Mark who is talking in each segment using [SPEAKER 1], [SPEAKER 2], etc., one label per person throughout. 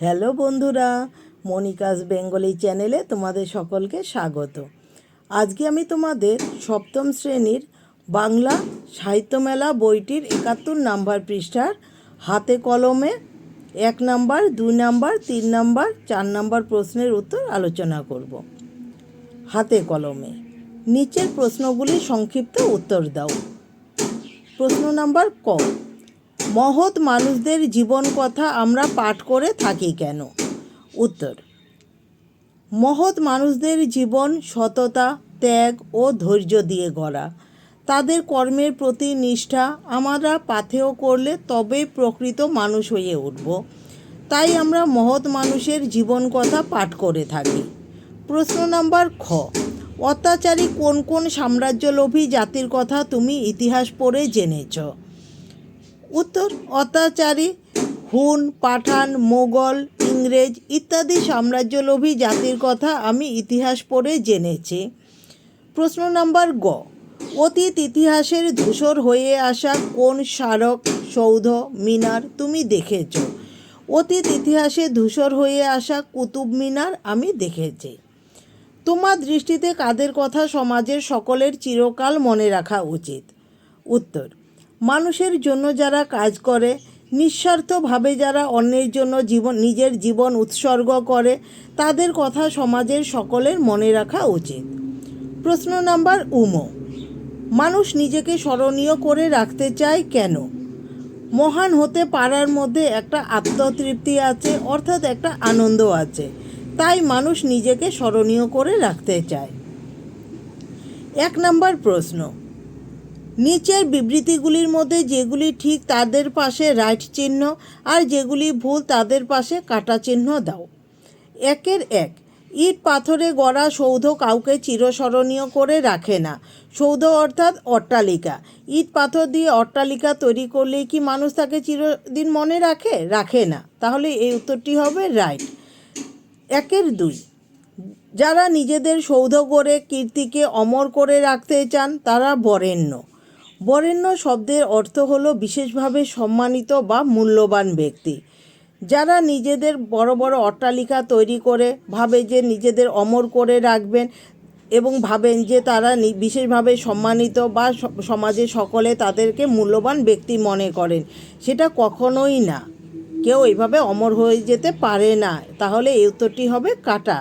[SPEAKER 1] Hello বন্ধুরা Monica's Bengali চ্যানেলে তোমাদের সকলকে স্বাগত। আজকে আমি তোমাদের সপ্তম শ্রেণির বাংলা সাহিত্যমেলা বইটির একাত্তর নাম্বার পৃষ্ঠার হাতে কলমে এক নাম্বার, দুই নাম্বার, তিন নাম্বার, চার নাম্বার প্রশ্নের উত্তর আলোচনা করব। হাতে কলমে। নিচের প্রশ্নগুলি সংক্ষিপ্ত উত্তর দাও। প্রশ্ন নাম্বার ক। মহৎ মানুষদের জীবন কথা আমরা পাঠ করে থাকি কেন? উত্তর, মহৎ মানুষদের জীবন সততা, ত্যাগ ও ধৈর্য দিয়ে গড়া। তাদের কর্মের প্রতি নিষ্ঠা আমরা পাথেয় করলে তবেই প্রকৃত মানুষ হয়ে উঠব। তাই আমরা মহৎ মানুষের জীবন কথা পাঠ করে থাকি। প্রশ্ন নাম্বার খ, অত্যাচারী কোন কোন সাম্রাজ্যলোভী জাতির কথা তুমি ইতিহাস পড়ে জেনেছ? উত্তর, অত্যাচারী, হুন, পাঠান, মোগল, ইংরেজ ইত্যাদি সাম্রাজ্যলোভী জাতির কথা আমি ইতিহাস পড়ে জেনেছি। প্রশ্ন নাম্বার গ, অতীত ইতিহাসের ধূসর হয়ে আসা কোন স্মারক, সৌধ, মিনার তুমি দেখেছ? অতীত ইতিহাসে ধূসর হয়ে আসা কুতুব মিনার আমি দেখেছি। তোমার দৃষ্টিতে কাদের কথা সমাজের সকলের চিরকাল মনে রাখা উচিত? উত্তর মানুষের জন্য যারা কাজ করে, নিঃস্বার্থভাবে যারা অন্যের জন্য জীবন, নিজের জীবন উৎসর্গ করে, তাদের কথা সমাজের সকলের মনে রাখা উচিত। প্রশ্ন নাম্বার উমো, মানুষ নিজেকে স্মরণীয় করে রাখতে চায় কেন? মহান হতে পারার মধ্যে একটা আত্মতৃপ্তি আছে, অর্থাৎ একটা আনন্দ আছে, তাই মানুষ নিজেকে স্মরণীয় করে রাখতে চায়। এক নম্বর প্রশ্ন নিচের বিবৃতিগুলির মধ্যে যেগুলি ঠিক তাদের পাশে রাইট চিহ্ন আর যেগুলি ভুল তাদের পাশে কাটা চিহ্ন দাও। একের এক, ইট পাথরে গড়া সৌধ কাউকে চিরস্মরণীয় করে রাখে না। সৌধ অর্থাৎ অট্টালিকা। ইট পাথর দিয়ে অট্টালিকা তৈরি করলেই কি মানুষ তাকে চিরদিন মনে রাখে? রাখে না। তাহলে এই উত্তরটি হবে রাইট। একের দুই, যারা নিজেদের সৌধ করে কীর্তিকে অমর করে রাখতে চান তারা বরেণ্য। বরেণ্য শব্দের অর্থ হলো বিশেষভাবে সম্মানিত বা মূল্যবান ব্যক্তি। যারা নিজেদের বড় বড় অট্টালিকা তৈরি করে, ভাবে যে নিজেদের অমর করে রাখবেন এবং ভাবেন যে তারা বিশেষভাবে সম্মানিত বা সমাজে সকলে তাদেরকে মূল্যবান ব্যক্তি মনে করেন, সেটা কখনোই না। কেউ এইভাবে অমর হয়ে যেতে পারে না। তাহলে এই উত্তরটি হবে কাটা।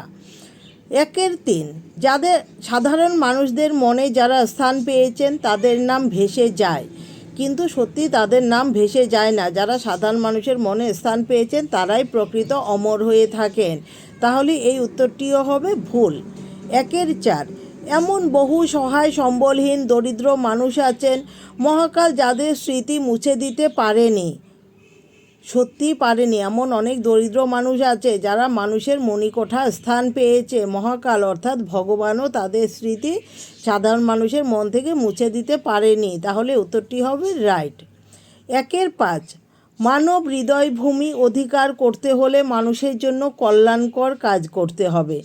[SPEAKER 1] একের তিন। যাদের সাধারণ মানুষদের মনে যারা স্থান পেয়েছেন, তাদের নাম ভেসে যায়। কিন্তু সত্যি তাদের নাম ভেসে যায় না। যারা সাধারণ মানুষের মনে স্থান পেয়েছেন, তারাই প্রকৃত অমর হয়ে থাকেন। তাহলে এই উত্তরটিও হবে ভুল। একের চার। এমন বহু সহায় সম্বলহীন, দরিদ্র মানুষ আছেন। মহাকাল যাদের স্মৃতি মুছে দিতে পারেনি। সত্যিই পারেনি। এমন অনেক দরিদ্র মানুষ আছে যারা মানুষের মণিকোঠা স্থান পেয়েছে। মহাকাল অর্থাৎ ভগবানও তাদের স্মৃতি সাধারণ মানুষের মন থেকে মুছে দিতে পারেনি। তাহলে উত্তরটি হবে রাইট। একের পাঁচ, মানব হৃদয় ভূমি অধিকার করতে হলে মানুষের জন্য কল্যাণকর কাজ করতে হবে।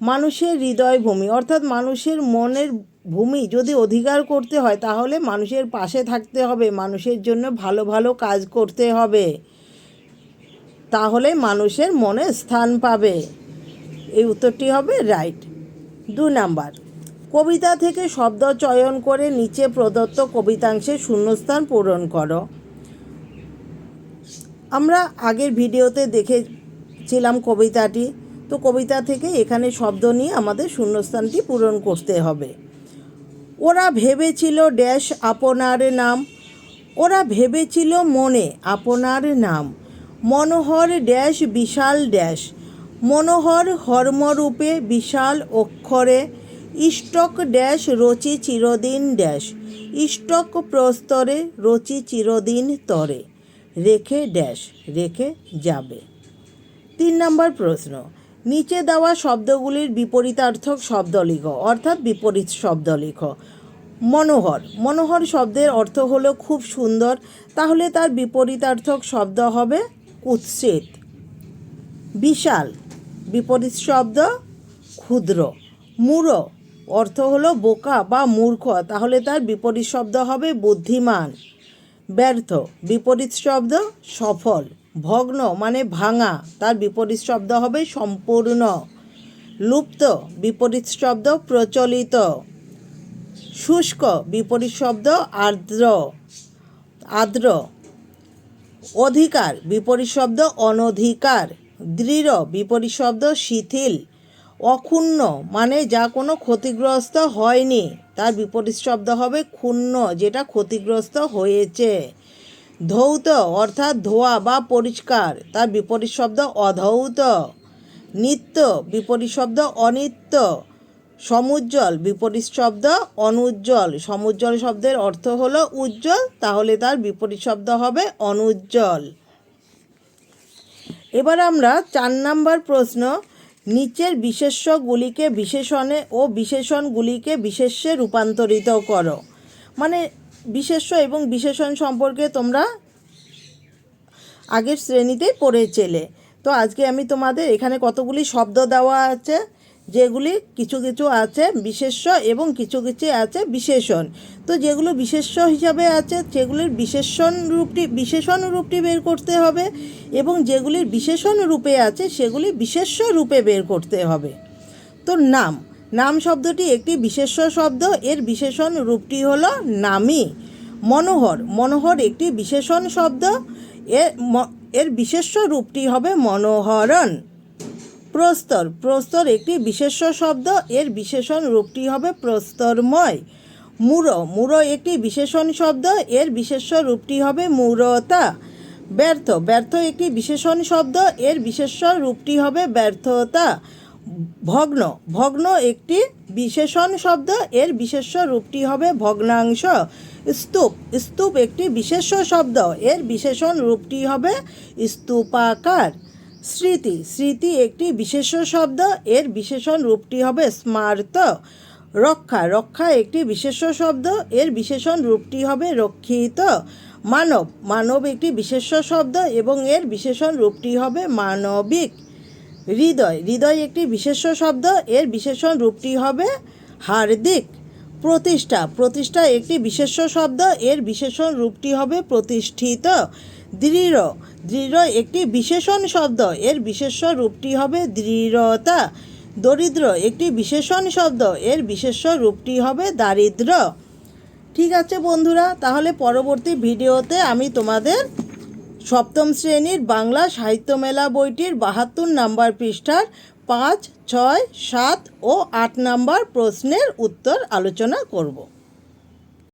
[SPEAKER 1] মানুষের হৃদয় ভূমি, অর্থাৎ মানুষের মনের ভূমি যদি অধিকার করতে হয়, তাহলে মানুষের পাশে থাকতে হবে। মানুষের জন্য ভালো ভালো কাজ করতে হবে। তাহলে মানুষের মনে স্থান পাবে। এই উত্তরটি হবে রাইট দু নাম্বার। কবিতা থেকে শব্দ চয়ন করে নিচে প্রদত্ত কবিতাংশে শূন্যস্থান পূরণ করো। আমরা আগের ভিডিওতে দেখেছিলাম কবিতাটি। তো কবিতা থেকে এখানে শব্দ নিয়ে আমাদের শূন্যস্থানটি পূরণ করতে হবে। ওরা ভেবেছিল ড্যাশ আপনার নাম। ওরা ভেবেছিল মনে আপনার নাম। মনোহর ড্যাশ বিশাল ড্যাশ। মনোহর হর্মরূপে বিশাল অক্ষরে। ইষ্টক ড্যাশ রচি চিরদিন ড্যাশ। ইষ্টক প্রস্তরে রচি চিরদিন তরে। রেখে ড্যাশ, রেখে যাবে। তিন নম্বর প্রশ্ন। নিচে দেওয়া শব্দগুলির বিপরীতার্থক শব্দ লিখো, অর্থাৎ বিপরীত শব্দ লিখো। মনোহর। মনোহর শব্দের অর্থ হলো খুব সুন্দর। তাহলে তার বিপরীতার্থক শব্দ হবে কুৎসিত। বিশাল বিপরীত শব্দ ক্ষুদ্র। মূঢ় অর্থ হলো বোকা বা মূর্খ, তাহলে তার বিপরীত শব্দ হবে বুদ্ধিমান। ব্যর্থ বিপরীত শব্দ সফল। ভগ্ন মানে ভাঙা, তার বিপরীত শব্দ হবে সম্পূর্ণ। লুপ্ত বিপরীত শব্দ প্রচলিত। শুষ্ক বিপরীত শব্দ আর্দ্র। আর্দ্র অধিকার বিপরীত শব্দ অনধিকার, দৃঢ় বিপরীত শব্দ শিথিল, অক্ষুণ্ণ মানে যা কোনো ক্ষতিগ্রস্ত হয়নি। তার বিপরীত শব্দ হবে ক্ষুণ্ণ, যেটা ক্ষতিগ্রস্ত হয়েছে। ধৌত, অর্থাৎ ধোয়া বা পরিষ্কার, তার বিপরীত শব্দ অধৌত। নিত্য বিপরীত শব্দ অনিত্য। সমুজ্জ্বল, বিপরীত শব্দ অনুজ্জ্বল। সমুজ্জ্বল শব্দের অর্থ হলো উজ্জ্বল, তাহলে তার বিপরীত শব্দ হবে অনুজ্জ্বল। এবার আমরা চার নাম্বার প্রশ্ন, নিচের বিশেষ্যগুলিকে বিশেষণে ও বিশেষণগুলিকে বিশেষ্যে রূপান্তরিত করো। মানে বিশেষ্য এবং বিশেষণ সম্পর্কে তোমরা আগের শ্রেণীতেই পড়েছিলে তো আজকে আমি তোমাদের এখানে কতগুলি শব্দ দেওয়া আছে যেগুলি কিছু কিছু আছে বিশেষ্য এবং কিছু কিছু আছে বিশেষণ। তো যেগুলো বিশেষ্য হিসাবে আছে, সেগুলির বিশেষণ রূপটি বিশেষণ রূপটি বের করতে হবে এবং যেগুলির বিশেষণ রূপে আছে, সেগুলি বিশেষ্য রূপে বের করতে হবে। তো নাম নাম শব্দটি একটি বিশেষ্য শব্দ, এর বিশেষণ রূপটি হলো নামী। মনোহর মনোহর একটি বিশেষণ শব্দ এর এর বিশেষ্য রূপটি হবে মনোহরণ। প্রস্তর। প্রস্তর একটি বিশেষ্য শব্দ। এর বিশেষণ রূপটি হবে প্রস্তরময়। মূঢ় মূঢ় একটি বিশেষণ শব্দ। এর বিশেষ্য রূপটি হবে মূঢ়তা ব্যর্থ। ব্যর্থ একটি বিশেষণ শব্দ। এর বিশেষ্য রূপটি হবে ব্যর্থতা। ভগ্ন। ভগ্ন একটি বিশেষণ শব্দ। এর বিশেষ্য রূপটি হবে ভগ্নাংশ। স্তূপ। স্তূপ একটি বিশেষ্য শব্দ। এর বিশেষণ রূপটি হবে স্তূপাকার। স্মৃতি। স্মৃতি একটি বিশেষ শব্দ। এর বিশেষণ রূপটি হবে স্মার্ত রক্ষা। রক্ষা একটি বিশেষ্য শব্দ। এর বিশেষণ রূপটি হবে রক্ষিত মানব। মানব একটি বিশেষ শব্দ এবং এর বিশেষণ রূপটি হবে মানবিক হৃদয়। হৃদয় একটি বিশেষ শব্দ। এর বিশেষণ রূপটি হবে হার্দিক। প্রতিষ্ঠা। প্রতিষ্ঠা একটি বিশেষ্য শব্দ। এর বিশেষণ রূপটি হবে প্রতিষ্ঠিত। দৃঢ়। দৃঢ় একটি বিশেষণ শব্দ। এর বিশেষ্য রূপটি হবে দৃঢ়তা। দরিদ্র একটি বিশেষণ শব্দ। এর বিশেষ্য রূপটি হবে দারিদ্র। ঠিক আছে বন্ধুরা, তাহলে পরবর্তী ভিডিওতে আমি তোমাদের সপ্তম শ্রেণির বাংলা সাহিত্য মেলা বইটির বাহাত্তর নাম্বার পৃষ্ঠার পাঁচ ছয় সাত ও আট নম্বর প্রশ্নের উত্তর আলোচনা করব।